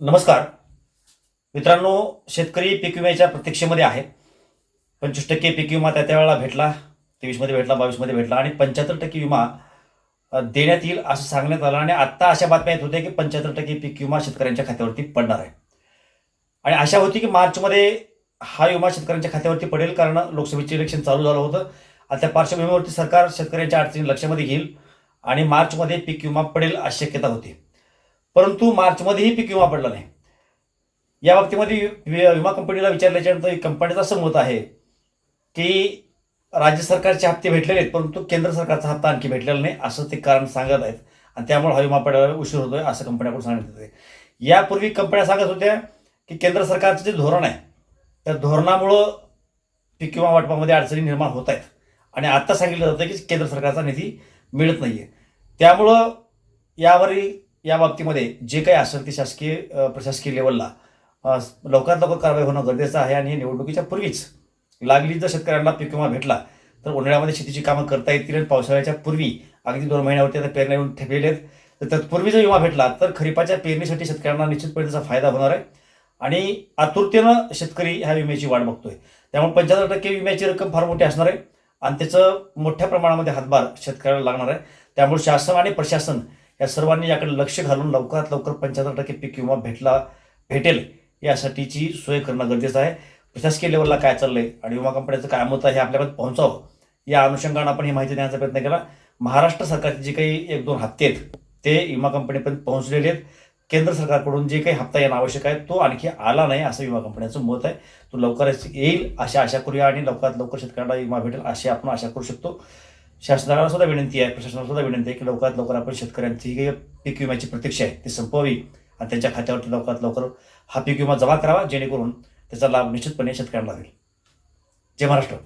नमस्कार. मित्रांनो शेतकरी पीक विम्याच्या प्रतीक्षेमध्ये आहे. पंचवीस टक्के पीक विमा त्या त्यावेळेला भेटला तेवीसमध्ये भेटला बावीसमध्ये भेटला आणि पंच्याहत्तर टक्के विमा देण्यात येईल असं सांगण्यात आलं आणि आत्ता अशा बातम्या येत होत्या की पंच्याहत्तर टक्के पीक विमा शेतकऱ्यांच्या खात्यावरती पडणार आहे. आणि आशा होती की मार्चमध्ये हा विमा शेतकऱ्यांच्या खात्यावरती पडेल कारण लोकसभेचे इलेक्शन चालू झालं होतं. आणि त्या पार्श्वभूमीवरती सरकार शेतकऱ्यांच्या अडचणी लक्षामध्ये घेईल आणि मार्चमध्ये पीक विमा पडेल अशी शक्यता होती. परंतु मार्चमध्येही पीक विमा पडला नाही. या बाबतीमध्ये वि- विमा कंपनीला विचारल्याच्यानंतर कंपनीचं असं मत आहे की राज्य सरकारचे हप्ते भेटलेले आहेत परंतु केंद्र सरकारचा हप्ता आणखी भेटलेला नाही असं ते कारण सांगत आहेत. आणि त्यामुळे हा विमा पडायला उशीर होतोय असं कंपन्याकडून सांगण्यात येते यापूर्वी कंपन्या सांगत होत्या की केंद्र सरकारचं जे धोरण आहे त्या धोरणामुळं पीक विमा वाटपामध्ये अडचणी निर्माण होत आहेत. आणि आत्ता सांगितलं जातं की केंद्र सरकारचा निधी मिळत नाही आहे त्यामुळं यावरील या बाबतीमध्ये जे काही असेल ते शासकीय प्रशासकीय लेवलला लवकरात लवकर कारवाई होणं गरजेचं आहे आणि निवडणुकीच्या पूर्वीच लागली जर शेतकऱ्यांना पीक विमा भेटला तर उन्हाळ्यामध्ये शेतीची कामं करता येतील आणि पावसाळ्याच्या पूर्वी अगदी दोन महिन्यावरती आता पेरण्या येऊन ठेपलेले आहेत तर तत्पूर्वी जर विमा भेटला तर खरीपाच्या पेरणीसाठी शेतकऱ्यांना निश्चितपणे त्याचा फायदा होणार आहे. आणि आतुरतेनं शेतकरी ह्या विम्याची वाट बघतोय. त्यामुळे पंच्याहत्तर टक्के विम्याची रक्कम फार मोठी असणार आहे आणि त्याचं मोठ्या प्रमाणामध्ये हातभार शेतकऱ्याला लागणार आहे. त्यामुळे शासन आणि प्रशासन या सर्वांनी याकडे लक्ष घालून लवकरात लवकर पंच्याहत्तर टक्के पीक विमा भेटला भेटेल यासाठीची सोय करणं गरजेचं आहे. प्रशासकीय लेवलला काय चाललंय आणि विमा कंपन्याचं काय मत आहे हे आपल्यापर्यंत पोहोचावं या अनुषंगानं आपण ही माहिती देण्याचा प्रयत्न केला. महाराष्ट्र सरकारचे जे काही एक दोन हप्ते आहेत ते विमा कंपनीपर्यंत पोहोचलेले आहेत. केंद्र सरकारकडून जे काही हप्ता येणं आवश्यक आहे तो आणखी आला नाही असं विमा कंपन्याचं मत आहे. तो लवकरच येईल अशा आशा करूया आणि लवकरात लवकर शेतकऱ्यांना विमा भेटेल अशी आपण आशा करू शकतो. शासनाला सुद्धा विनंती आहे प्रशासनाला सुद्धा विनंती आहे की लवकरात लवकर आपण शेतकऱ्यांची ही पीक विम्याची प्रतीक्षा आहे ती संपवावी आणि त्यांच्या खात्यावरती लवकरात लवकर हा पीक विमा जमा करावा जेणेकरून त्याचा लाभ निश्चितपणे शेतकऱ्यांना लागेल. जय महाराष्ट्र.